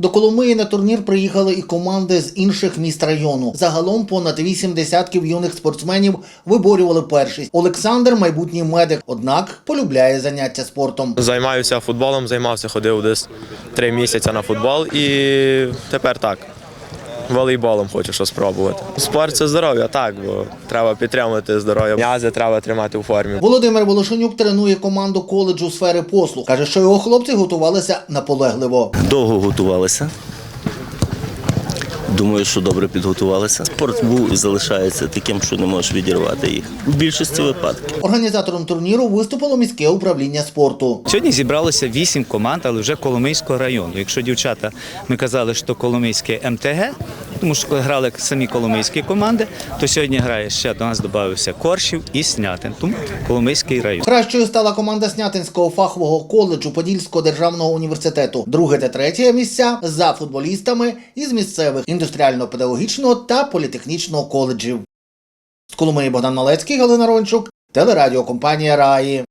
До Коломиї на турнір приїхали і команди з інших міст району. Загалом понад вісім десятків юних спортсменів виборювали першість. Олександр майбутній медик, однак полюбляє заняття спортом. Займаюся футболом, займався, ходив десь три місяці на футбол і тепер так. Волейболом хочу що спробувати. Спорт це здоров'я, так, бо треба підтримувати здоров'я. М'язи треба тримати у формі. Володимир Волошенюк тренує команду коледжу сфери послуг. каже, що його хлопці готувалися наполегливо. Довго готувалися. Думаю, що добре підготувалися. Спорт був і залишається таким, що не можеш відірвати їх. У більшості випадків. Організатором турніру виступило міське управління спорту. Сьогодні зібралося вісім команд, але вже Коломийського району. Якщо дівчата ми казали, що Коломийське МТГ, тому що грали самі коломийські команди, то сьогодні грає ще до нас додався Коршів і Снятин. Тому Коломийський район. Кращою стала команда Снятинського фахового коледжу Подільського державного університету. Друге та третє місця за футболістами із місцевих індустріально-педагогічного та політехнічного коледжів. З Коломиї Богдан Малецький, Галина Рончук, телерадіокомпанія Раї.